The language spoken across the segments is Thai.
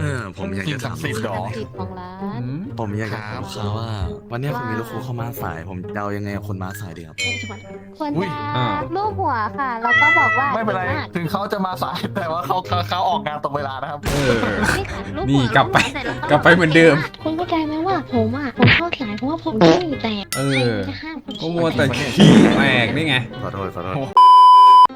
เออผมอยากจะถามสิ่งศักดิ์สิทธิ์เหรอสิทธิ์ของร้านอืมผมอยากจะถามลูกค้าว่า วันเนี้ยคุณมีลูกค้าเข้ามาสาย ผมเดายังไงกับคนมาสายดีครับ คนอุ๊ยจะรูปหัวค่ะ แล้วก็บอกว่าไม่เป็นไรก่งากถึงเขาจะมาสาย แต่ว่าเขาเขาเขาออกงานตรงเวลานะครับ เออ นี่ค่ะรูปนี่หัวกลับไปรูหัวสร็จแวกลับไปเหมือนเดิม คุณเข้าใจไหมว่าผมอะ ผมเข้าสายเพราะว่าผมขี้แตกเออใครจะห้ามผมก็มัวแต่ขี้แตกนี่ไง ขอโทษขอโทษ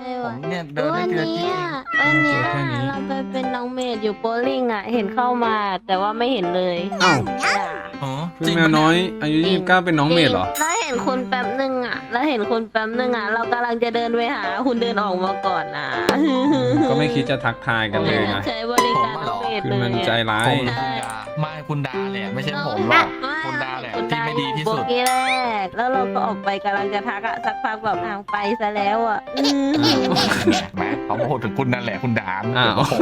ไม่ผไหวมเนี่ยเดินวัได้นเดือนนี้ที่อะวันเนี้ยแค่นี้เราไปเป็นน้องเมดอยู่โบลิ่งอะ เห็นเข้ามาแต่ว่าไม่เห็นเลยอ้าวจ้ะ อ๋อเพิ่งแมวน้อย อายุ 29 เป็นน้องเมดเหรอ แล้วเห็นคุณแป๊บนึงอะ แล้วเห็นคุณแป๊บนึงอะ เรากำลังจะเดินไปหา คุณเดินออกมาก่อนนะก็ไม่คิดจะทักทายกันเลยนะใช้บริการน้องเมดคือเลยมันใจร้าผยมหรือคุณดาไม่คุณดาแหละไม่ใช่ผมหรอกคุณดา แหละที่ไม่ดีที่สุด โบกี้แรก แล้วเราก็ออกไปกำลังจะทักอะสักพักแบบทางไปซะแล้วอะอืมแหมเขาพูดถึงคุณนั่นแหละคุณดาอ้าวผม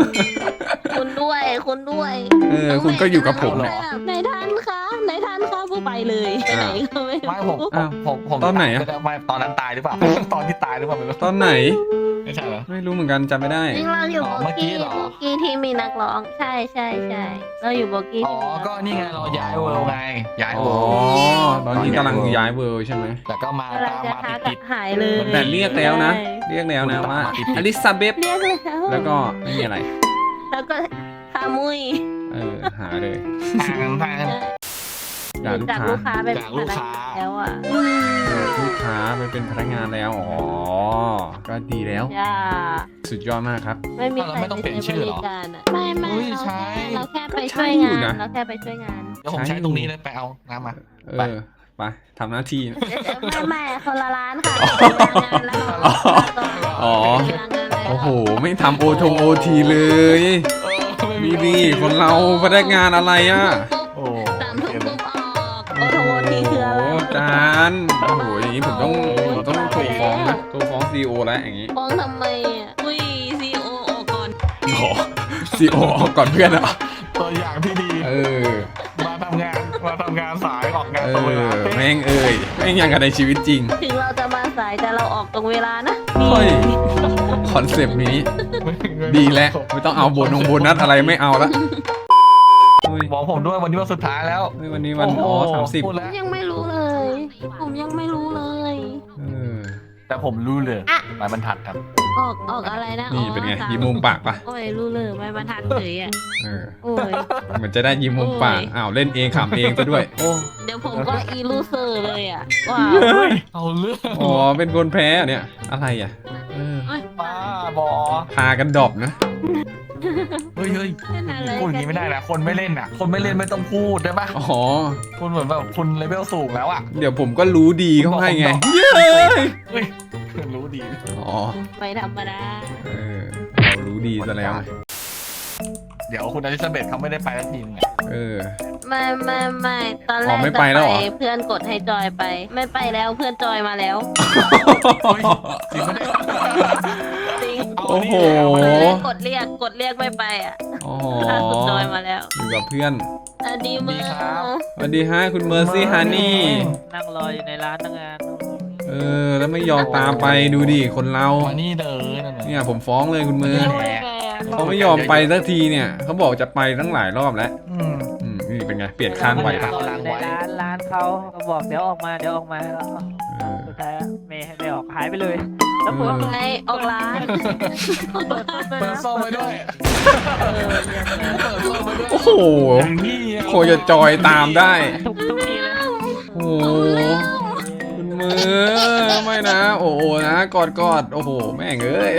คุณด้วยคุณด้วยเออคุณก็อยู่กับผมเหรแหละอในท่านคะในท่านคะผู้ไปเลยไปไหนก็ไม่ไม่ผมรู้ผอ้าวมผมผมตอนไหนอะ ไม่ตอนนั้นตายหรือเปล่า ตอนที่ตายหรือเปล่าไม่รู้ตอนไหน ไม่ใช่เหรอ ไม่รู้เหมือนกันจำไม่ได้ จริงเราอยู่อ๋อโบเมื่อกี้กี้เหรอ โบกี้ที่มีนักร้อง ใช่ใช่ใช่เราอยู่โบกี้อ๋อ ที่มีนัก็ร้องนี่ไงเราย้ายเวิลด์ไง ย้ายอ๋เวิอลด์ตอนนี้กำลังย้ายเวิร์ใช่ไหมแต่ก็มากำลังตามจะมาทักติอะดหายเลยแต่เรียกแล้วนะใช่เรียกแล้วนะว่ามาติดๆอลิซาเบธเรียกแล้วแล้วก็ไม่มีอะไร แล้วก็คามุยเออหาเลยทางทางด่าลูกจากค้าลูกค้าเป็นจากลูกค้าพนักงน แล้วอะลูกค้าไปเป็นพนักงานแล้ว อ๋อ ก็ดีแล้ว จ้าสุดยอดมากครับ ไม่มีเราใครไม่ต้องเปลี่ยนชื่อเหรอ ใช้บการอะไม่ไม่อุ้ยเราใช่แค่เราแค่ไปก็ใช่ช่วยอยู่งานนะ เราแค่ไปช่วยงานเดี๋ยวผมใช้ตรงนี้เลยไปเอาน้ำมา เอไป อ ไปทำหน้าที่นะเดี๋ยวๆไม่ไม่คนละร้านค่ะอ๋อเวลางานแล้วอ๋อเวลางานแล้ว โอ้โห ไม่ทำโอทงโอทีเลย เออไม่มีดีคนเราพนักงานอะไรอะานโอ้โหอย่างนี้ผมต้องผมต้องโทรฟ้องนะโทรฟ้องซีโอแล้วอย่างนี้ฟ้องทำไมอะอุ้ยซีโอออกก่อนโอ้ซีโอออกก่อนเพื่อนอะตัวอย่างที่ดีเออมาทำงานมาทำงานสายออกงานเอตรงเวลาอแม่งเอ่ยแม่งยังกันในชีวิตจริงถึงเราจะมาสายแต่เราออกตรงเวลานะเฮ้ยคอนเซปต์นี้ ดีแล้วไม่ต้องเอาโบนงโบนัสอะไรไม่เอาละเฮ้ยบอกผมด้วยวันนี้วันสุดท้ายแล้วเฮ้ยวันนี้วันอ๋อโโหสามสิบพูดแล้วยังไม่รู้เลย ผมยังไม่รู้เลย เออแต่ผมรู้เลยอะ หมายบรรทัดครับ ออกออกอะไรนะนี่อ๋อเป็นไงสายิ้มมุมปากปะโอ้ยรู้เลยไม่มาทักเฉยอะเออโอ้ย เหมือนจะได้ยิ้มมุมปากโอ้ย อ้าวเล่นเองขำเองซะด้วยโอ้เดี๋ยวผมก็อีลูเซอร์เลยอะว้าวเฮ้ยเอาเรื่องอ๋อเป็นคนแพ้เหรอเนี่ยอะไรอะเออป้าบอพากันดรอบนะ เฮ้ยเฮ้ยเล่นอะไรพูดอย่างนี้ไม่ได้นะคนไม่เล่นอะ คนไม่เล่นไม่ต้องพูดได้ปะอ๋อ คุณเหมือนแบบคุณเลเวลสูงแล้วอะเดี๋ยวผมก็รู้ดีเข้าให้ไงบอกผมเย้ยเฮ้ยรู้ดี อ๋อ ไม่ธรรมดาเออ เรารู้ดีซะแล้วไงเดี๋ยวคุณอลิซาเบธเขาไม่ได้ไปแล้วทีนึงอะเออ ไม่ไม่ไม่ตอนแรอ๋กอไม่จะไปแล้วเหรอเพื่อนกดให้จอยไป ไม่ไปแล้วเพื่อนจอยมาแล้วเฮ้ยจริงปะเนี่ยจริงเา โอ้โหเลยกดเรียกกดเรียกไม่ไปอะอ๋อล่าสุดจอยมาแล้วอยู่กับเพื่อนอะดีเมอร์สวัสดีฮะคุณเมอร์ซี่ฮันนี่ นั่งรออยู่ในร้านตั้งงานเออ แล้วไม่ยอมตามไปดูดิคนเรา มานี่เลยนั่นน่ะ เนี่ยผมฟ้องเลยคุณเมอร์ไม่ไปอะเขาไม่ยอมไปสักทีเนี่ย เขาบอกจะไปตั้งหลายรอบแล้ว อืม นี่เป็นไง เปลี่ยนข้างไหวปะรออยู่ในร้านร้านเขาก็บอกเดี๋ยวออกมาเดี๋ยวออกมาแล้วเออสุดท้ายไม่ให้ไม่ออกหายไปเลยแล้วผมเออไปออกร้านออกร้านไปเปิดนะซ่อมไว้ด้วยเออเนี่ยเปิดซ่อมไว้ด้วยโอ้โหอย่างนี้อะโคจะจอยตามได้ทุกทุกทีเลยโอ้โหคุณมือไม่นะ โอ้โหนะกอดกอดโอ้โห แม่งเอ้ย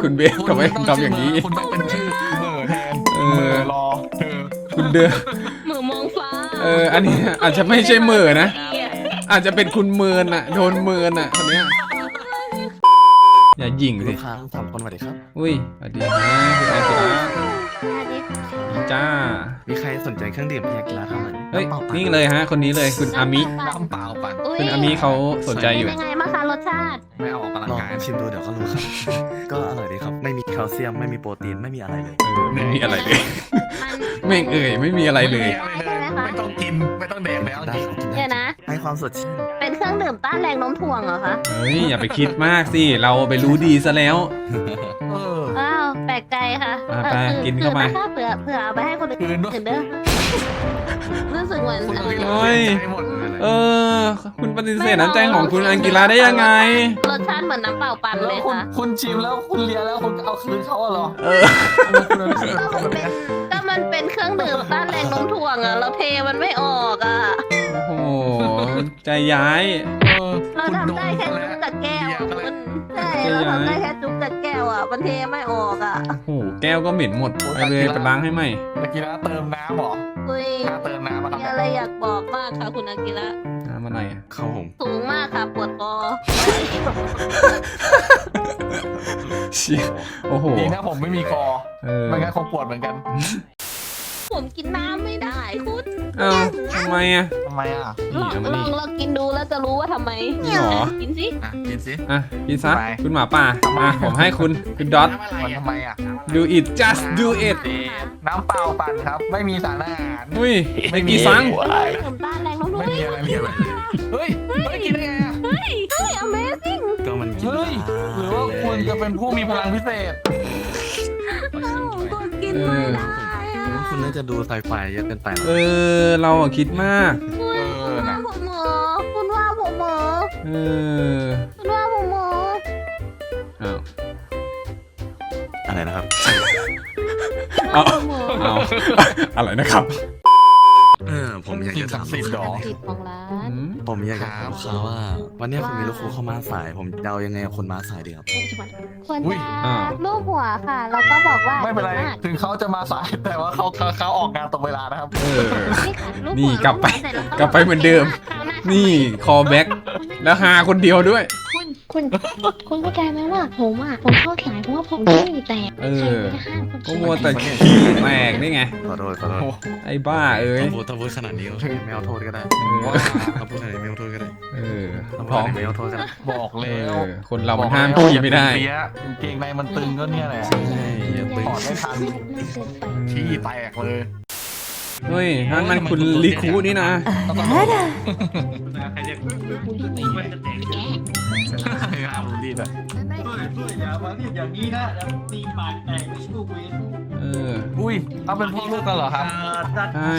คุณเบฟทำไมทำอย่างนี้คุณต้องเป็นชื่อเหม่อแทนเออเหม่อรอเธอคุณเดินมือมองฟ้า เอออันนี้อาจจะไม่ใช่เหมือนะเหี้ยอาจจะเป็นคุณเมินอะโดนเมินอะคนเนี้ยอย่าหยิ่งสิลูกค้าทั้งสามคนสวัสดีครับ อุ้ยสวัสดีนะคุณอาจิระสวัสดีค่ะ จ้า มีใครสนใจเครื่องดื่มพยากีฬาเท่าไหร่ เฮ้ยำปล่าปั่นี่เลยฮะ คนนี้เลยคุณอามิ น้ำเปล่าปั่นคุณอามิเขาสนใจอยู่ เป็นยังไงบ้างคะรสชาติไม่เอาออกกำลังลองกายชิมดูเดี๋ยวก็รู้ครับ ก็อร่อยดีครับ ไม่มีแคลเซียม ไม่มีโปรตีน ไม่มีอะไรเลย เออไม่มีอะไรเลย มันแม่งเอ่ยไม่มีอะไรเลย ไม่มีอะไรเลยไม่ต้องกินไม่ต้องแดกแล้วได้จริงครับกินได้เดี๋ยวนะ ให้ความสดชื่นเป็นเครื่องดื่มต้านแรงโน้มถ่วงเหรอคะเฮ้ยอย่าไปคิดมากสิ เราไปรู้ดีซะแล้ว เออว้าวแปลกใจค่ะอะไปออกินเข้าไปคืนะคะเผื่อเผื่อเอาไปให้คนอื่นคืนด้วยอื่นเด้อ รู้สึกเหมือนคุณเออาอกิระโอ้ยใจหมดเลยเออ คุณปฏิเสธน้ำใจของคุณอังกิราได้ยังไง รสชาติเหมือนน้ำเปล่าปั่นแล้เลวยคุณค่ะคุณชิมแล้วคุณเลียแล้วคุณเอาคืนเขาอะเหรอเออคุณเอาคืนก็เขามันเลยเป็นนะก็มันเป็นเครื่องดื่มต้านแรงโน้มถ่วงอะเราเทมันไม่ออกอะ โอ้โห ใจย้าย เออเราคุณทำได้แค่ดมจุ๊บจากแก้วเลียอะเขาแล้วคุณใช่เราทำได้แค่จุ๊บจากแก้ว อะมันเทไม่ออกอะโอ้โหแก้วก็เหม็นหมดไปเลยไปล้างให้ใหม่อากิระเติมน้ำเหรอคุยถ้าเติมน้ำอะคมีรับอะไรอยากบอกมากค่ะคุณอากิระน้ำอะไรอะครับผมสูงมากค่ะปวดคอเชี่ยโอ้โหดีนะผมไม่มีคอเออไม่งั้นคงปวดเหมือนกัน ผมกินน้ำไม่ได้คุณเอ้าทำไมอะ ทำไมอะนี่ลองเอามาลนี่องลองกินดูแล้วจะรู้ว่าทำไมนี่เหรอ กินสิอะกินสิ อะกินซะไป คุณหมาป่าอะผมให้คุณคุณดอทมันทำไมอะ do it just do it น้ำเปล่าปั่นครับ ไม่มีสารอาหารอุ้ยไม่กี่ซังดื่มต้านแรงโน้มถ่วไม่งมีอะไรเลย เฮ้ยเฮ้ยกินได้ไงอะเฮ้ยเฮ้ย amazing ก็มันกินเฮ้ย หรือว่าคุณจะเป็นผู้มีพลังพิเศษ เอ้าก็กินไม่ได้ผอะ มว่าคุณน่าจะดูไซไฟเยอะเกินไปเออ เราอะคิดมากคุณเออว่านะผมเหรอคุณว่าผมเหรอเออคุณว่าผมเหรออ้าวอะไรนะครับ เอาผมเหรอเอาอะไรนะครับ เออผมอยากสิ่จะงศักถามดิ์สิทธิ์ดอกผิดของร้านอืมผมอยากจะถามลูกค้าว่า วันนี้คุณมีลูกค้าเข้ามาสาย ผมเดายังไงกับคนมาสายดีครับ ควรอุ้ยจะรูปหัวค่ะ แล้วก็บอกว่าไม่เป็นไรดีากถึงเขาจะมาสายแต่ว่าเขาเขาเขาออกงานตรงเวลานะครับ เออนี่ค่ะรูปนี่หัวกลับไปรูหัวเสร็จแวกลับไปเหมือนเดิม นี่ call back แล้วหาคนเดียวด้วย คุณคุณ คุณเข้าใจไหมว่าผมอะ ผมเข้าสายเพราะว่าผมขี้แตกเออ ใครจะห้ามผมก็มัวแต่ขี้แตกนี่ไง ขอโทษขอโทษไอ้บ้าเอ้ย ถ้าพูดถ้าพูดขนาดนี้ก็ไม่เอาโทษก็ได้ว่าถ้าพูดขนาดนี้ไม่เอาโทษก็ได้เออถ้าพพูดร้อขามดนี้ไม่เอาโทษก็ได้บอกเอแล้วอคนเรามันห้ามขี้ไม่ได้ เสียกางเกงในมันตึงก็เนี่ยแหละ ใช่อย่าตึงถอดไม่ทันไม่เกินไป ขี้แตกเลย เฮ้ยนั่นมันคุณลิคูนี่นะงามดีเลยเออ อุ้ยเอาเป็นพ่อลูกกันเหรอครับใช่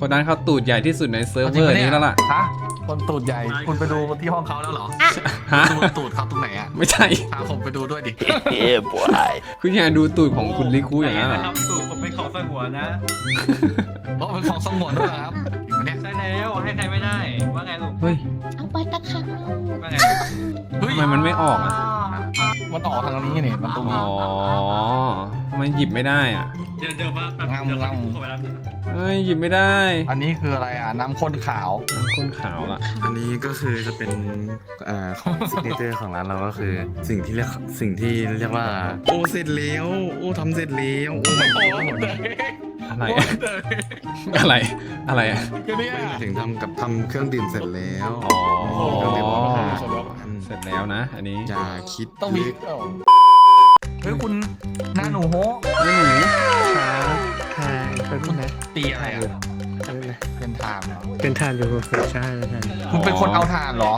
คนนั้นเขาตูดใหญ่ที่สุดในเซิร์ฟเวอร์นี้แล้วล่ะ ฮะคนตูดใหญ่ คุณไปดูที่ห้องเขาแล้วเหรอฮะดูตูดเขาตรงไหนอะไม่ใช่พาผมไปดูด้วยดิคุณอยากดูตูดของคุณลิคูอย่างนั้นเหรอสูตรผมเป็นของสงวนนะเพราะเป็นของสงวนด้วยเหรอครับจริงปะเนี่ยใช่แล้วให้ใครไม่ได้ ว่าไงลูกเฮ้ยเอาไปตะครังว่าไงเฮ้ยทำไมมันไม่ออกอะมันออกทางนี้นี่มันตรงอ๋นี้ มันหยิบไม่ได้อะเดี๋ยวเดี๋ยวมาแป๊บเดี๋ยวรับเข้าไปรับเฮ้ยหยิบไม่ได้อันนี้คืออะไรอะ น้ำข้นขาว น้ำข้นขาวล่ะ อันนี้ก็คือจะเป็นอ่าของซิกเนเจอร์ของร้านเราก็คือ สิ่งที่เรียกสิ่งที่เรียกว่า โอ้เสร็จแล้วโอ้ทำเสร็จแล้วโอ้ไม่โอ้อะไรโอ้อะอะไรอะไรอะก็เนี่ยถึงทำกับทำเครื่องดื่มเสร็จแล้วอ๋อเครื่องดื่มร้อนอาหารเสร็จแล้วนะ อันนี้อย่าคิดต้องมี เอ้าเฮ้ยคุณหน้าหนูโฮไม่หนูเป็นคุณตีอะไรอะเป็นทานเหรอเป็นทานอยู่ใช่เป็นทานคุณเป็นคนเอาทานเหรอ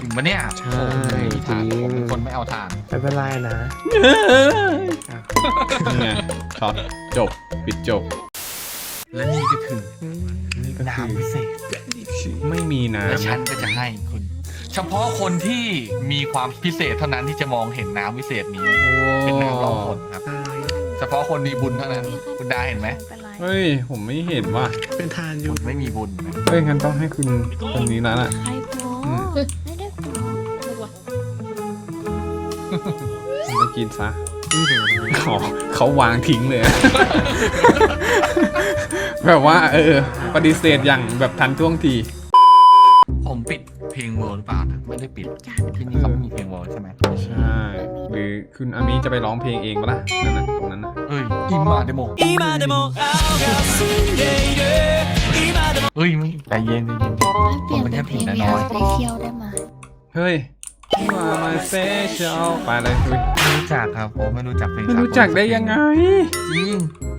จริงปะเนี่ยใช่ไม่มีทานจริงผมเป็นคนไม่เอาทาน ไม่เป็นไรนะนี่ไงช็อตจบ ปิดจบ และนี่ก็คือนี่ก็คือน้ำพิเศษไม่มีและน้ำฉันะนก็จะให้คุณ เฉพาะคนที่มีความพิเศษเท่านั้นที่จะมองเห็นน้ำพิเศษนี้ เป็นน้ำรองผลครับ เฉพาะคนมีบุญเท่านั้น คุณดาเห็นไหมเป็นไรเฮ้ย ผมไม่เห็นว่ะเป็นทานอยู่คุณไม่มีบุญเฮ้ยงั้นต้องให้คุณคนนี้แล้วล่ะ ใครพออืมไม่ได้พอเลยว่ะไม่กินซะเขาเขาวางทิ้งเลยอะ แบบว่า เออ ปฏิเสธอย่างแบบทันท่วงที ผมปิด เพลงเวิร์หรือเปล่านะไม่ได้ปิดที่นี่เขาไม่มีเพลงเวิร์ใช่ไหมใช่ หรือคุณอามิจะไปร้องเพลงเองปะล่ะนั่นน่ะตรงนั้นน่ะเอ้ยอิมาเดโมเฮ้ยไม่ใจเย็นใจเย็นเปลี่ยนเป็นเพลงผมเป็นแค่ผียาน้อยสเปเชียลได้ไหมเฮ้ย You are my special ไปเลยคุยไม่รู้จักครับผมไม่รู้จักเพลงไม่รู้จักได้ยังไง จริง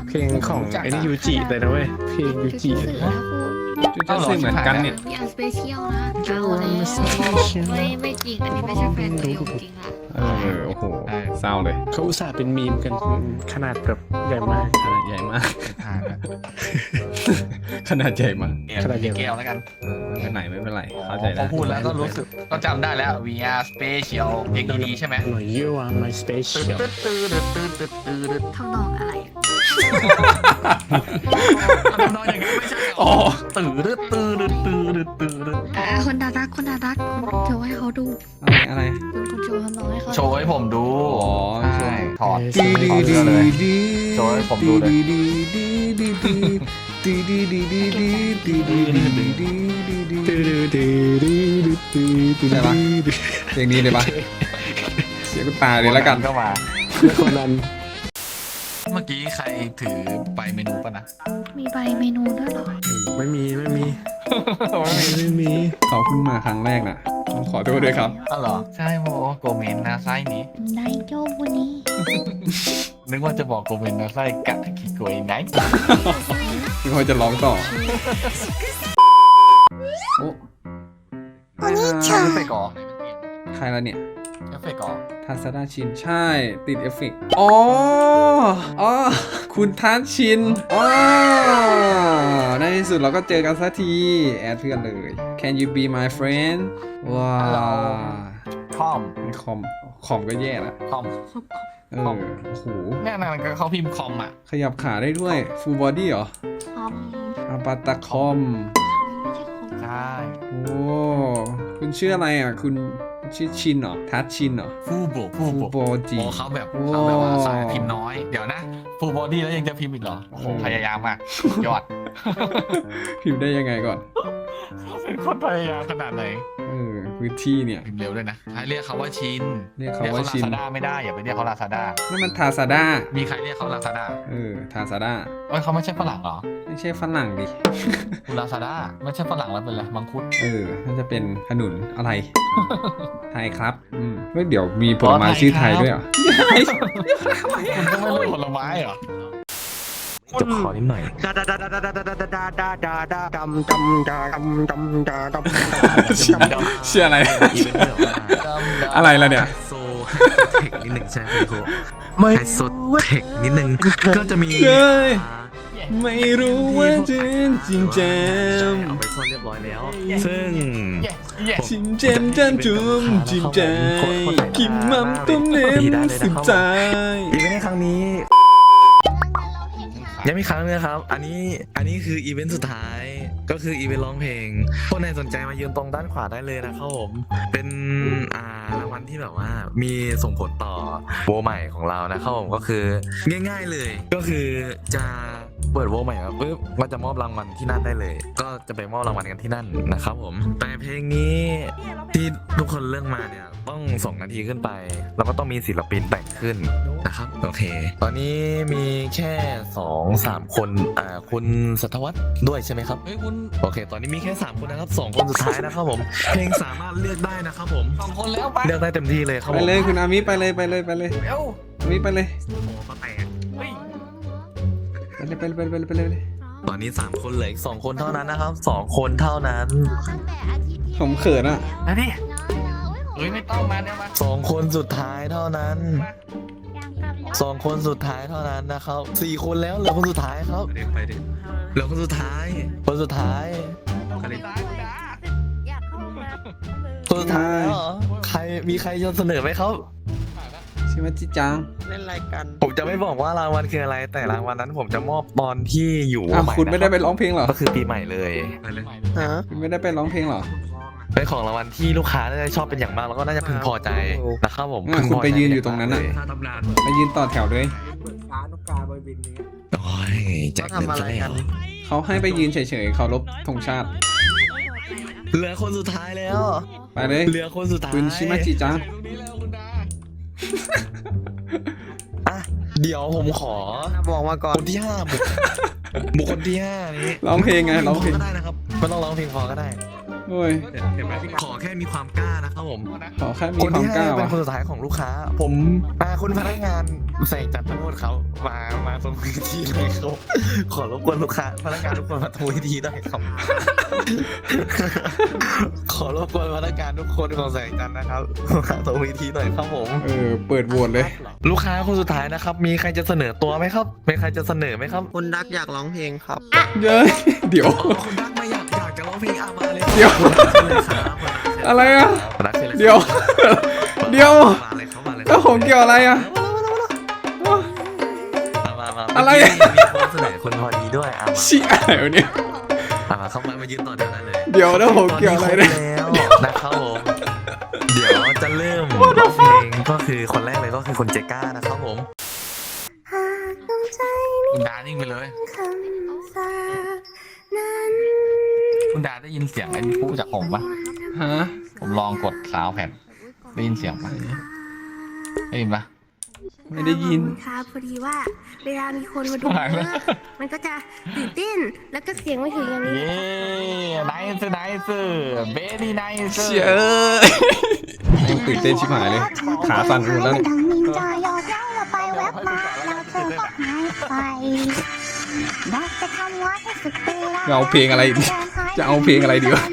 เพลงของไอ้นี่ยูจิเลยนะเว้ยเพลงยูจิสื่อนะคุณ จุดจะซื้อเหมือนกันเนี่ยมีอันสเปเชียลนะเอาแล้วไม่ไม่จริงอันนี้ไม่ใช่แฟนตัวยงจริงละเออโอ้โหเศร้าเลยเขาอุตส่าห์เป็นมีมกันขนาดแบบใหญ่มากขนาดใหญ่มากทานนะขนาดใหญ่มากขนาดแก้วแล้วกันไม่เป็นไรไม่เป็นไรเข้าใจพได้อพูดแล้วก็รู้สึกก็จำได้แล้ว VR Special เพลงดีๆใช่ไหมหน่อย you are my special ทำนองอะไรอะทำนองอย่างนี้ไม่ใช่เหร อ๋ออตื่นตื่นตื่นตื่นอะคนดารักคนดารักคุณโชว์ให้เขาดูอะไรอะไรคุณคุณโชว์ทำนองให้เขาโชว์ให้ผมดูอ๋อใช่ถอดดีถอดเสื้อเลยโชว์ให้ผมดูเลยใช่ปะเพลงนี้เลยปะเสียกูตายเลยแล้วกันก็มาคนนั้นเมื่อ กี้ใครถือไปเมนูป่ะนะ มีใบเมนูด้วยเหรอ ไม่มีไม่มีไม่มีเขาเพิ่งมาครั้งแรกน่ะต้องขอโทษด้วยครับอ๋อเหรอ ใช่โมโกเมนนาไซนี้ ได้โยวันนี้นึกว่าจะบอกโกเมนนาไซกะคิโกยไนท์พี่เขาจะร้องต่อ โอ้เอฟเฟกต์ก่อใครละเนี่ย เอฟเฟกต์ก่อทาซาดาชินใช่ติดเอฟเฟกต์อ๋ออ๋อคุณทัชชินอ๋อในที่สุดเราก็เจอกันสักที แอดเพื่อนเลย Can you be my friend ว้าคอมคอมคอมก็แย่ละคอมเออโอ้โหแน่นอนก็เขาพิมพ์คอมอะ ขยับขาได้ด้วย full body เหรอคอมอาปาตาคอมไม่ใช่คอมใช่โอ้ คุณชื่ออะไรอะ คุณ ชื่อชินเหรอทัชชินเหรอฟูโบฟู full โบ body โอ้เขาแบบโอ้เขาแบบว่าสายพิมพ์น้อย เดี๋ยวนะฟูบอดี้แล้วยังจะพิมพ์อีกเหรอโอ้โหโอ้พยายามมากยอดพิมพ์ได้ยังไงก่อนเป็นคนพยายามขนาดไหนเออพื้นที่เนี่ยพิมพ์เร็วด้วยนะให้เรียกเขาว่าชินเรียกเขาว่าชินลาซาด้าไม่ได้อย่าไปเรียกเขาลาซาด้านั่นมันทาซาด้ามีใครเรียกเขาลาซาด้าเออทาซาด้าเอ้ยเขาไม่ใช่ฝรั่งเหรอไม่ ใช่ฝรั่งดิคุณลาซาด้าไม่ใช่ฝรั่งแล้วเป็นอะไรมังคุดเออน่าจะเป็นขนุนอะไร ไทยครับ อืมเฮ้ยเดี๋ยวมีผลไม้ชื่อไทยด้วยเหรอคุณก็ไม่รู้ผลไม้เหรอจะขอนิดหน่อยดาดาดาดาดาดาดาดาดาดาดาดาดำดำดาดำดำดาดำเชื่ออะไรอีเวนต์แบบว่าอะไรล่ะเนี่ยไฮโซเทคนิดหนึ่งใช่ไหมครูไม่ไฮโซเทคนิดหนึ่งก็จะมีเฮ้ยอ่า ไม่รู้ว่าจะจริงจังเอาไปซ่อนเรียบร้อยแล้ว ซึ่งเย้จริงจังจันจุ่มจริงใจกินมัมต้มเน้นสุดใจอีเวนต์ในครั้งนี้ ยังมีครั้งนึงนะครับ อันนี้อันนี้คืออีเวนต์สุดท้าย ก็คืออีเวนต์ร้องเพลงคนไหนสนใจมายืนตรงด้านขวาได้เลยนะครับผมเป็นอ่ารางวัลที่แบบว่ามีส่งผลต่อโวใหม่ของเรานะครับผมก็คือง่าย ๆเลยก็คือจะเปิดโวใหม่มาปุ๊บก็จะมอบรางวัลที่นั่นได้เลย ก็จะไปมอบรางวัลกันที่นั่นนะครับผมแต่เพลงนี้ที่ทุกคนเลือกมาเนี่ย ต้องสองนาทีขึ้นไป แล้วก็ต้องมีศิลปินแต่งขึ้นนะครับโอเค ตอนนี้มีแค่สองสามคนอ่าคุณสัทวัฒน์ด้วยใช่ไหมครับเฮ้ยคุณโอเค ตอนนี้มีแค่สามคนนะครับสองคนสุดท้ายนะครับผมเพลงสามารถเลือกได้นะครับผมสองคนแล้วไปเลือกได้เต็มที่เลยครับไปผมเลยคุณอามิไปเลยไปเลยไปเลยเร็วอามิไปเลยโอ้ก็แตกเฮ้ยไปเลยไปเลยไปเลยไปเลยไปเลย ตอนนี้สามคนเหลืออีกสองคนเท่านั้นนะครับสองคนเท่านั้นตั้งแต่อาทิตย์ที่ผมเขินอะมาดิเฮ้ยไม่ต้องมาเดี๋ยวมาสองคนสุดท้ายเท่านั้นยังกลับแล้วสองคนสุดท้ายเท่านั้นนะครับสี่คนแล้วเหลือคนสุดท้ายครับไปดิเหลือคนสุดท้าย คนสุดท้ายอยากเข้าห้องน้ำคนสุดท้ายแล้วเหรอใครมีใครจะเสนอไหมครับชิมาจิจัง เล่นอะไรกันผมจะไม่บอกว่ารางวัลคืออะไร แต่รางวัลนั้นผมจะมอบตอนที่อยู่อ้าวใหม่คุณไม่ได้ไปนะร้องเพลงเหรอ ก็คือปีใหม่เลย ไปเลยฮะคุณไม่ได้ไปร้องเพลงเหรอ เป็นของรางวัลที่ลูกค้าน่าจะชอบเป็นอย่างมากแล้วก็น่าจะพึงพอใจนะครับผมอะพึงคุณพอไปใจยืนอยู่ตรงนั้นน่ะ ถ้าทำนานไปยืนต่อแถวด้วยโอ้ยแจ็คเงินซะแล้วเขาให้ไปยืนเฉยๆเขารบธงชาติ เหลือคนสุดท้ายแล้ว ไปเลยเหลือคนสุดท้ายคุณชิมาจิจังอะเดี๋ยวผมขอบอกมาก่อนคนที่ห้าบุคบุคคลที่ห้านี้ร้องเพลงไงร้องเพลงก็ได้นะครับไม่ต้องร้องเพลงพอก็ได้ โอ้ยเห็นไหมพี่ขอแค่มีความกล้านะครับผม ขอแค่มีคนความที่กให้ล้าเป็นวะคนสุดท้ายของลูกค้า ผมอ่าคุณพนักงานใส่จัดโทษเขามามาตรงเวทีเลยครับขอรบกวนลูกค้าพนักงานทุกคนมาตรงเวทีได้ครับขอรบกวนพนักงานทุกคนของแสงจันทร์นะครับมาตรงเวทีหน่อยครับผม เออเปิดโหวตเลย ลูกค้าคนสุดท้ายนะครับ มีใครจะเสนอตัวไหมครับมีใครจะเสนอไหมครับคุณดักอยากร้องเพลงครับ เย้ยเดี๋ยวอ๋อคุณดักมาอยากอยากจะร้องเพลงอามาเลยครับเดี๋ยวคุณดักเชิญเลยครับอะไรอะคุณดักเชิญลครับเดี๋ยว เดี๋ยวมาเลยครับมาเลยครับแล้วผมเกี่ยวอะไรอะมามามาอะไรเมื่อะกี้มีคนเสนอคุณพอดีด้วยอะมาชี้อะไรวะเนี่ยอะมาเข้ามามายืนต่อเดี๋ยวนั้นเลยเดี๋ยวนะผมเกี่ยวอะไรเนี่ยตอนนี้ครบแล้วนะครับผมเดี๋ยวจะเริ่มร้องเพลงก็คือคนแรกเลยก็คือคุณเจก้านะครับผมคุณดานิ่งไปเลยคุ ณดาได้ยินเสียงไอ้นี่พูดจากผมปะฮะผมลองกดสาวแผ่นได้ยินเสียงปะได้ยินปะ ไม่ได้ยิน ค่ะพอดีว่า เวลามีคนมาดูหายแล้วเยอะมันก็จะตื่นเต้นแล้วก็เสียงไม่ถึงอย่างนี้ เย้ไนส์ไนส์เบดี้ไนส์เชี่ยยังตื่นเต้นชิบหายเลย ขาสั่นไปหมดแล้วเนี่ย ดังนินจายอกเย้าเราไปแวบมาแล้วเธอก็หายไปนักจะทำวัดให้สุดเวลาจะเอาเพลงอะไรดี จะเอาเพลงอะไรดีวะ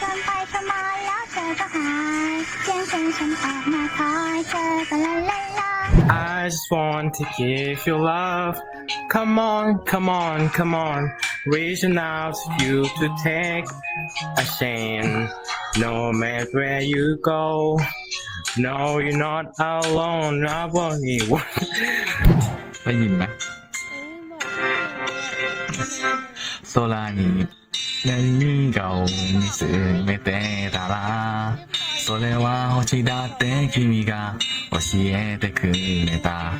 เดินไปทำไมแล้วเธอก็หายเสียงเพลงฉันออกมาคอยเธอก็ลาลาลา I just want to give you love Come on come on come on reaching out to you to take a chance no matter where you go No you're not alone I want you ได้ยินไหมโซลาに何がを見つめてたらそれは星だって君が教えてくれた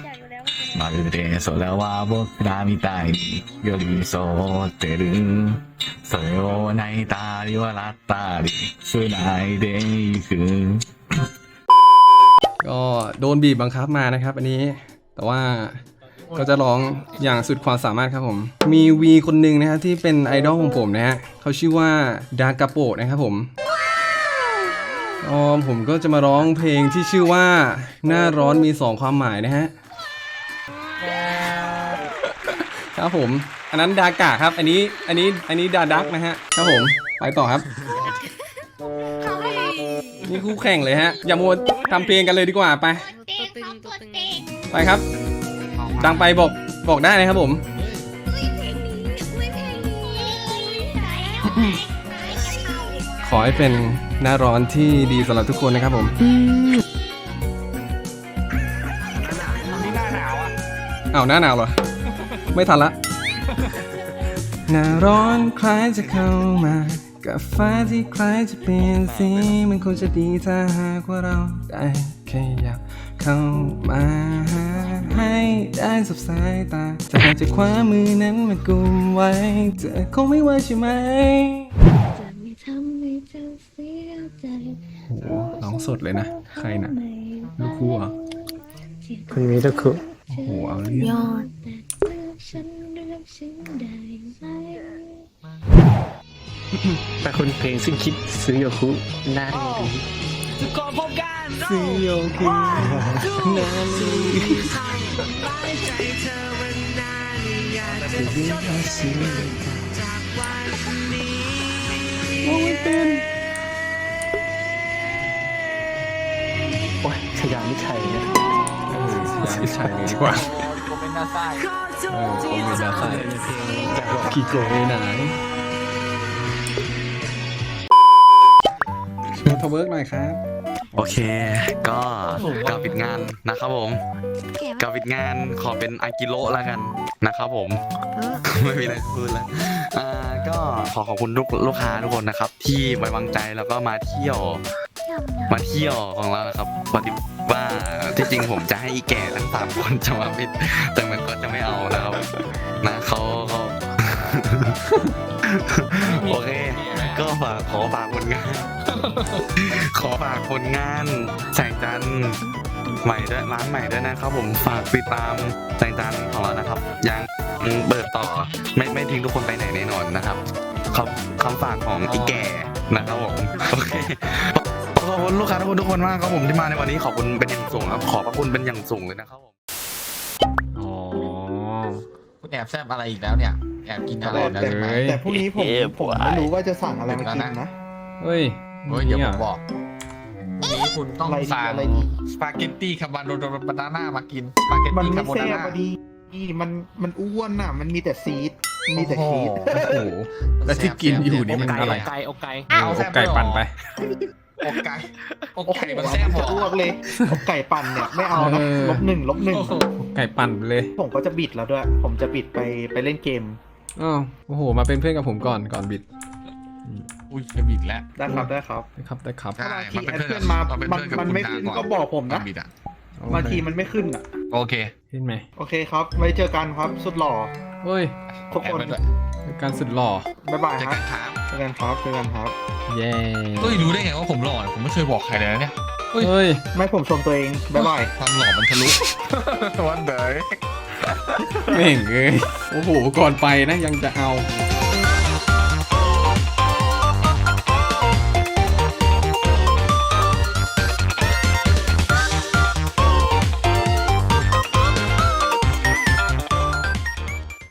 まるで空は僕らみたいに寄り添ってるそれを泣いたり笑ったり繋いでいく ก็โดนบีบบังคับมานะครับ อันนี้ แต่ว่า ก็จะร้องอย่างสุดความสามารถครับผม มีวีคนหนึ่งนะครับที่เป็นไอดอลของผมนะฮะเขาชื่อว่าดากาโปะนะครับผมอ๋อผมก็จะมาร้องเพลงที่ชื่อว่าหน้าร้อนมีสองความหมายนะฮะครับผม อันนั้นดากะครับ อันนี้อันนี้อันนี้ดาดักนะฮะครับผมไปต่อครับ นี่คู่แข่งเลยฮะ อย่ามัวทำเพลงกันเลยดีกว่าไปไปครับ ดังไปบอกบอกได้นะครับผม ขอให้เป็นหน้าร้อนที่ดีสำหรับทุกคนนะครับผมอ้าวหน้าหนาวเหรอ ไม่ทันละ หน้าร้อนคล้ายจะเข้ามา กับฟ้าที่คล้ายจะเปลี่ยนสี มันคงจะดีถ้าหากว่าเราได้ขยับเข้ามาหา ให้ได้สบสายตาจะหากจะคว้ามือนั้นมากุมไว้เธอคงไม่ว่าใช่ไหม จะไม่ทำให้เธอเสียใจโอ้โหร้องสดเลยนะใครนะลูกคู่เหรอ คุณมีตะคุ โอ้โหเอาเรื่องยอด แต่เมื่อฉันเลือกสิ่งใดไหมแต่คุณเพลงซึ่งคิดซื้อโยคุน่าดีดีซื้ อโยคุนาลีโอ้ยเต้นโอ้ยขยามิชัยนะเออไม่ใช่เลยดีกว่าโมเมนน้าใต้เออคอมเมนต์ดาใส่อยากบอกกี่โกงเลยไหนโชว์ทเวิร์กหน่อยครับ โอเค ก็กล่าวปิดงานนะครับผมกล่าวปิดงานขอเป็นอากิโระแล้วกันนะครับผม ไม่มีอะไรจะพูดแล้วอ่าก็ขอขอบคุณลูกลูกค้าทุกคนนะครับ ที่ไว้วางใจแล้วก็มาเที่ยว มาเที่ยวของเรานะครับปฏิว่าที่จริงผมจะให้อีแก่ทั้งสามคนจะมาพิด แต่มันก็จะไม่เอานะครับนะเขาเขาโอเค ก็ฝากขอฝากผลงาน ขอฝากผลงานแสงจันทร์ใหม่ด้วยร้านใหม่ด้วยนะครับผมฝากติดตามแสงจันทร์ของเรานะครับ ยังเปิดต่อไม่ไม่ทิ้งทุกคนไปไหนแน่นอนนะครับคำคำฝากของอีแก่นะครับผมโอเคขอบคุณลูกค้าทุกคนทุกคนมากครับผมที่มาในวันนี้ขอบคุณเป็นอย่างสูงครับ ขอบพระคุณเป็นอย่างสูงเลยนะครับผมอ๋อคุณแอบแซบอะไรอีกแล้วเนี่ย แอบกินอะไรแล้วแต่ใช่ไหมแต่พรุ่งนี้ผมผมไม่รู้ว่าจะสั่งอะไรมากินนะเฮ้ย เฮ้ยเดี๋ยวผนี่มบอกนี่คุณต้องอะไรดีสั่งอะไรดี สปาเกตตี้คาร์บอนโดบานาน่ามากิน สปาเกตมันตี้ไม่คาร์โบแซ่นาบน่าพอดีมันมันอ้วนน่ะ มันมีแต่ซีดมีแต่ชีสโอ้โห แล้วที่กินอยู่นี่มันอะไร ไก่อกไก่เอาอกไก่ปั่นไป อกไก่อกโอ้โหไก่มันจะแซ่บเหรอ้วอกเลยอกไก่ปั่นเนี่ยไม่เอานะเออ ลบหนึ่งลบหนึ่งไก่ปั่นไปเลยผมก็จะบิดแล้วด้วย ผมจะบิดไปไปเล่นเกม อ้าวโอ้โห มาเป็นเพื่อนกับผมก่อนก่อนบิด อุ้ยจะบิดแล้ว ได้ครับได้ครับได้ครับได้ครับใช่บางทีมันเป็นแอดเพื่อนเพื่อนมาเราเป็นมันเพื่อนกับมันคุณไม่ดาขึ้นก่อนก็บอกผมนะตบิดอะบางทีมันไม่ขึ้นอะ โอเคเห็นไหมโอเคครับ ไว้เจอกันครับสุดหล่อเฮ้ยทุกแอบคนไปด้วยเป็นการสุดหล่อบ๊ายบายเจอครักับนครับเจอกันครับเจอกันครับเย้เฮ้ยรู้ได้ไงว่าผมหล่อผมไม่เคยบอกใครเลยนะเนี่ยเฮ้ยเฮ้ยไม่ผมชมตัวเองบ๊ายบายความหล่อมันทะลุวันเดย์เม่งเอ้ยโอ้โหก่อนไปนะยังจะเอาเ